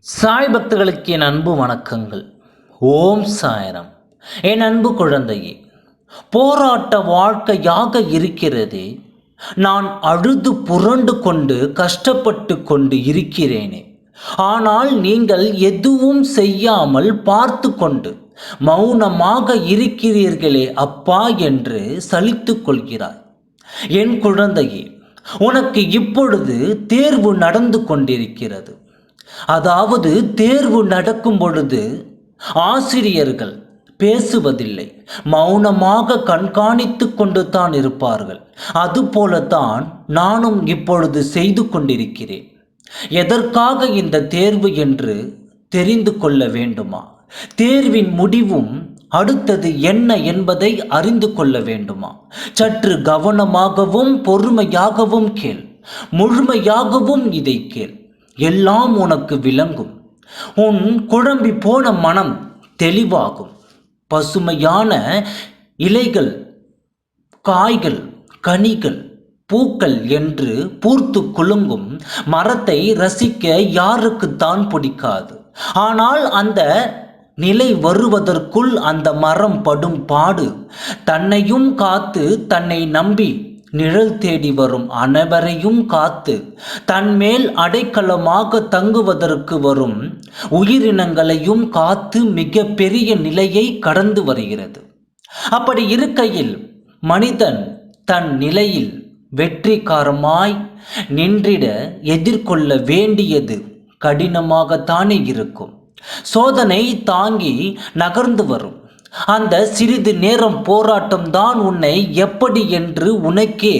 சாய் பக்தர்களுக்கு என் அன்பு வணக்கங்கள். ஓம் சாயரம். என் அன்பு குழந்தையே போராட்ட வாழ்க்கையாக இருக்கிறதே. நான் அழுது புரண்டு கொண்டு கஷ்டப்பட்டு கொண்டு இருக்கிறேனே. ஆனால் நீங்கள் எதுவும் செய்யாமல் பார்த்து கொண்டு மௌனமாக இருக்கிறீர்களே அப்பா என்று சலித்து கொள்கிறாய். என் குழந்தையே உனக்கு இப்பொழுது தேர்வு நடந்து கொண்டிருக்கிறது. அதாவது தேர்வு நடக்கும் பொழுது ஆசிரியர்கள் பேசுவதில்லை. மௌனமாக கண்காணித்து கொண்டு தான் இருப்பார்கள். அதுபோலத்தான் நானும் இப்பொழுது செய்து கொண்டிருக்கிறேன். எதற்காக இந்த தேர்வு என்று தெரிந்து கொள்ள வேண்டுமா? தேர்வின் முடிவும் அடுத்தது என்ன என்பதை அறிந்து கொள்ள வேண்டுமா? சற்று கவனமாகவும் பொறுமையாகவும் கேள். முழுமையாகவும் இதை கேள். எல்லாம் உனக்கு விளங்கும். உன் குழம்பி போன மனம் தெளிவாகும். பசுமையான இலைகள் காய்கள் கனிகள் பூக்கள் என்று பூர்த்து குலுங்கும் மரத்தை ரசிக்க யாருக்குத்தான் பிடிக்காது. ஆனால் அந்த நிலை வருவதற்குள் அந்த மரம் படும் பாடு. தன்னையும் காத்து தன்னை நம்பி நிழல் தேடி வரும் அனைவரையும் காத்து தன்மேல் அடைக்கலமாக தங்குவதற்கு வரும் உயிரினங்களையும் காத்து மிக பெரிய நிலையை கடந்து வருகிறது. அப்படி இருக்கையில் மனிதன் தன் நிலையில் வெற்றிகாரமாய் நின்றிட எதிர்கொள்ள வேண்டியது கடினமாகத்தானே இருக்கும். சோதனை தாங்கி நகர்ந்து வரும். அந்த சிறிது நேரம் போராட்டம் தான் உன்னை எப்படி என்று உனக்கே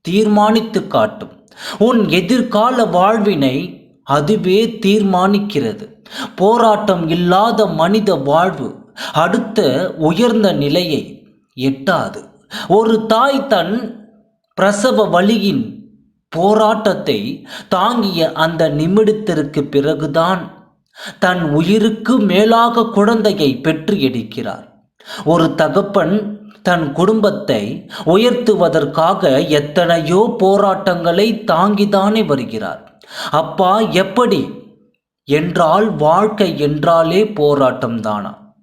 தீர்மானித்து காட்டும். உன் எதிர்கால வாழ்வினை அதுவே தீர்மானிக்கிறது. போராட்டம் இல்லாத மனித வாழ்வு அடுத்த உயர்ந்த நிலையை எட்டாது. ஒரு தாய் தன் பிரசவ வழியின் போராட்டத்தை தாங்கிய அந்த நிமிடத்திற்கு பிறகுதான் தன் உயிருக்கு மேலாக குழந்தையை பெற்று எடுக்கிறார் ஒரு தகப்பன் தன் குடும்பத்தை உயர்த்துவதற்காக எத்தனையோ போராட்டங்களை தாங்கிதானே வருகிறார். அப்பா எப்படி? என்றால் வாழ்க்கை என்றாலே போராட்டம் தானா?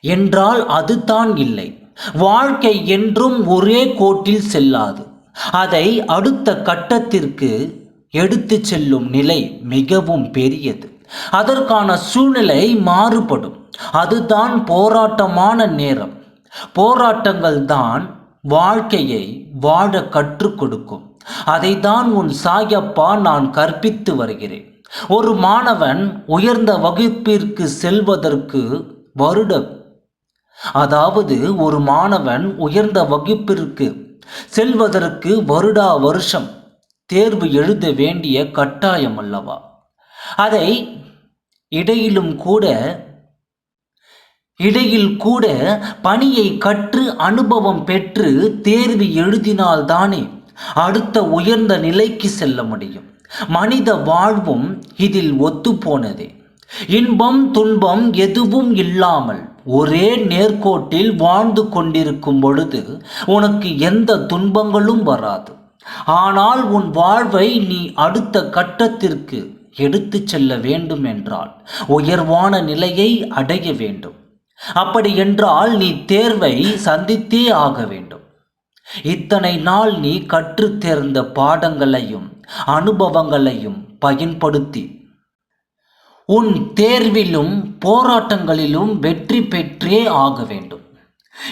என்றால் அதுதான் இல்லை. வாழ்க்கை என்றும் ஒரே கோட்டில் செல்லாது. அதை அடுத்த கட்டத்திற்கு எடுத்து செல்லும் நிலை மிகவும் பெரியது. அதற்கான சூழ்நிலை மாறுபடும். அதுதான் போராட்டமான நேரம். போராட்டங்கள் தான் வாழ்க்கையை வாழ கற்றுக் கொடுக்கும். அதை தான் உன் சாயப்பா நான் கற்பித்து வருகிறேன். ஒரு மாணவன் உயர்ந்த வகுப்பிற்கு செல்வதற்கு வருடம். அதாவது ஒரு மாணவன் உயர்ந்த வகுப்பிற்கு செல்வதற்கு வருடா வருஷம். தேர்வு எழுத வேண்டிய கட்டாயம் அல்லவா? அதை இடையிலும் கூட இடையில் கூட பணியை கற்று அனுபவம் பெற்று தேர்வு எழுதினால்தானே அடுத்த உயர்ந்த நிலைக்கு செல்ல முடியும். மனித வாழ்வும் இதில் ஒத்துப்போனதே. இன்பம் துன்பம் எதுவும் இல்லாமல் ஒரே நேர்கோட்டில் வாழ்ந்து கொண்டிருக்கும் பொழுது உனக்கு எந்த துன்பங்களும் வராது. ஆனால் உன் வாழ்வை நீ அடுத்த கட்டத்திற்கு எடுத்து செல்ல வேண்டும் என்றால் உயர்வான நிலையை அடைய வேண்டும். அப்படி என்றால் நீ தேர்வை சந்தித்தே ஆக வேண்டும். இத்தனை நாள் நீ கற்று தேர்ந்த பாடங்களையும் அனுபவங்களையும் பயன்படுத்தி உன் தேர்விலும் போராட்டங்களிலும் வெற்றி பெற்றே ஆக வேண்டும்.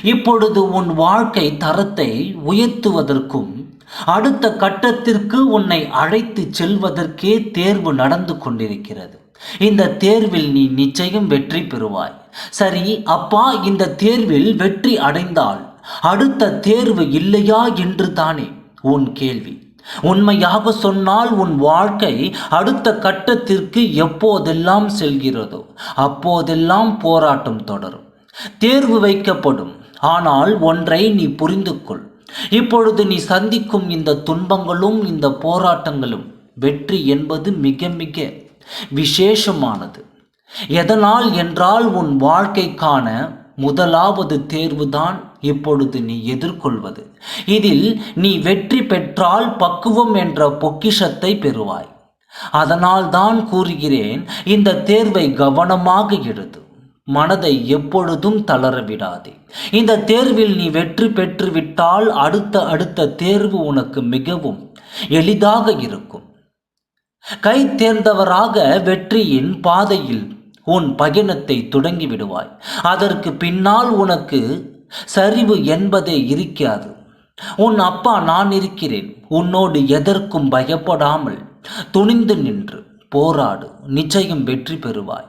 இப்பொழுது உன் வாழ்க்கை தரத்தை உயர்த்துவதற்கும் அடுத்த கட்டத்திற்கு உன்னை அழைத்து செல்வதற்கே தேர்வு நடந்து கொண்டிருக்கிறது. இந்த தேர்வில் நீ நிச்சயம் வெற்றி பெறுவாய். சரி அப்பா இந்த தேர்வில் வெற்றி அடைந்தால் அடுத்த தேர்வு இல்லையா என்று தானே? உன் கேள்வி. உண்மையாக சொன்னால் உன் வாழ்க்கை அடுத்த கட்டத்திற்கு எப்போதெல்லாம் செல்கிறதோ அப்போதெல்லாம் போராட்டம் தொடரும். தேர்வு வைக்கப்படும். ஆனால் ஒன்றை நீ புரிந்து கொள் இப்பொழுது நீ சந்திக்கும் இந்த துன்பங்களும் இந்த போராட்டங்களும் வெற்றி என்பது மிக மிக விசேஷமானது. எதனால் என்றால் உன் வாழ்க்கைக்கான முதலாவது தேர்வுதான் இப்பொழுது நீ எதிர்கொள்வது. இதில் நீ வெற்றி பெற்றால் பக்குவம் என்ற பொக்கிஷத்தை பெறுவாய். அதனால் தான் கூறுகிறேன் இந்த தேர்வை கவனமாக எழுது மனதை எப்பொழுதும் தளரவிடாதே. இந்த தேர்வில் நீ வெற்றி பெற்றுவிட்டால் அடுத்த அடுத்த தேர்வு உனக்கு மிகவும் எளிதாக இருக்கும். கை தேர்ந்தவராக வெற்றியின் பாதையில் உன் பயணத்தை தொடங்கி விடுவாய் அதற்கு பின்னால் உனக்கு சரிவு என்பதே இருக்காது. உன் அப்பா நான் இருக்கிறேன். உன்னோடு எதற்கும் பயப்படாமல் துணிந்து நின்று போராடு. நிச்சயம் வெற்றி பெறுவாய்.